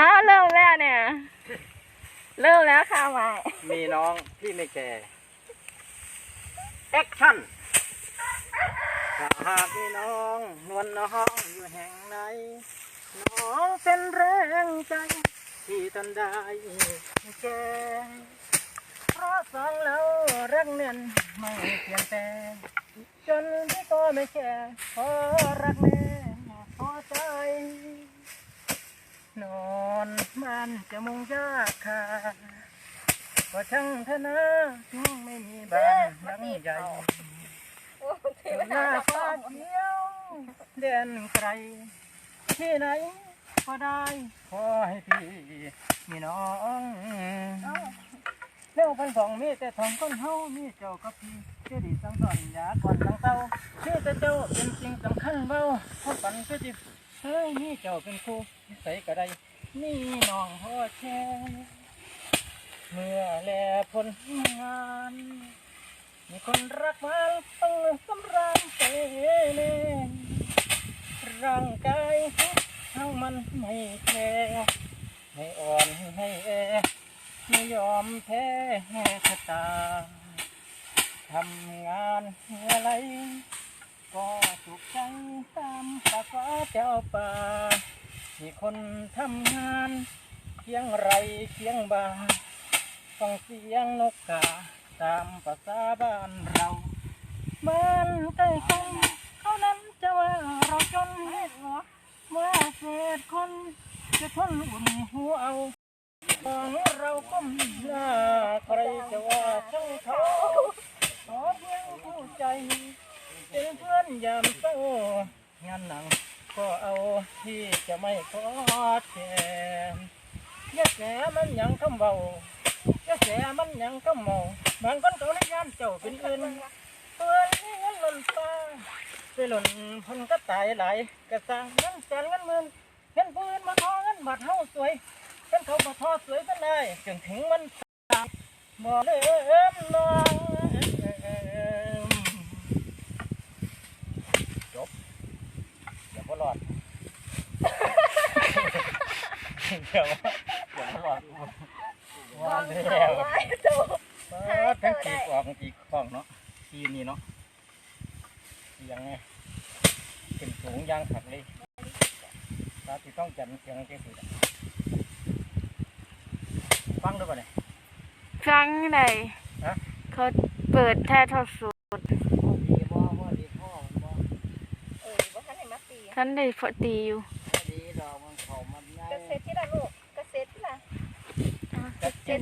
อ้าวเริ่มแล้วเนี่ย เริ่มแล้วค่ะหม่มีน้องที่ไม่แก่แอคชั่นถ้าหากมีน้องนวลน้องอยู่แห่งไหนน้องเป็นแรงใจ ที่ทนได้แก่เพราะสองเรารักเนียนไม่เปลี่ยนแปลงจนที่ก็ไม่แก่พอรักแน่พอใจ มันจะมุงยากค่ะก็ช่างเถอะนะถึงไม่มีบ้านหลังใหญ่อยู่หน้าฟ้าเขียวเด่นไกลที่ไหนก็ได้ขอให้พี่มีน้องเร็วพันสองมีแต่ทองก้นเฮามีเจ้ากับพี่เจดีสังสอนยาก่อนสังเต้าชื่อแต่เจ้าเป็นสิ่งสำคัญเบาเพราะฝันก็จิเฮ้ยมีเจ้าเป็นครูนิสัยก็ได้ มีน้องพ่อแช่เมื่อแลผลงาน มีคนรักมันต้องสำราญใจเน่ร่างกายทั้งมันไม่แคร์ไม่อ่อนให้แอไม่ยอมแพ้ชะตาทำงานอะไร ก็สุขใจตามปากฟ้าเจ้าป่า มีคนทำงานเคียงไรเคียงบาฟังเสียงนกกา ตามภาษาบ้านเราบ้านใกล้กันเขานั้นจะว่าเราจนเหตุหรอว่าเศษคนจะทนอุ่นหัวเอาของเราก็มีหน้าใครจะว่าช่างเขาขอเพียงผู้ใจ เป็นเพื่อนยามเศร้างานหนัง ก็เอาที่จะไม่ขอแทนยะแสมันยังคำเบายะแสมันยังคำเมาบางคนเขาในยานเจ้าเป็นอื่นตัวนี้เงินหล่นฟ้าไปหล่นพนก็ตายหลายกระสังเงินแสนเงินหมื่นเงินปืนมาทอเงินบาทเฮาสวยเงินเขามาทอสวยก็ได้จนถึงวันตายบ่เลื่อมน้อง จบเดี๋ยวพอหลอด เดี๋ยวเดี๋ยวพอหลอดวันแล้วเออทั้งปีกออกปีกของเนาะปีนี้เนาะยังไงเป็นสูงยางขักเลยตาที่ต้องจันเสียงเจ๊สุดฟังด้วยป่ะเนี่ยฟังไหนเขาเปิดแท้ทอดสดดีบ่บ่ดีพ่อบ่เออว่าท่านไหนมาตีท่านได้พอตีอยู่ ระเซ็ตที่ละลูกกระเซ็ตที่ละอะเจ็ด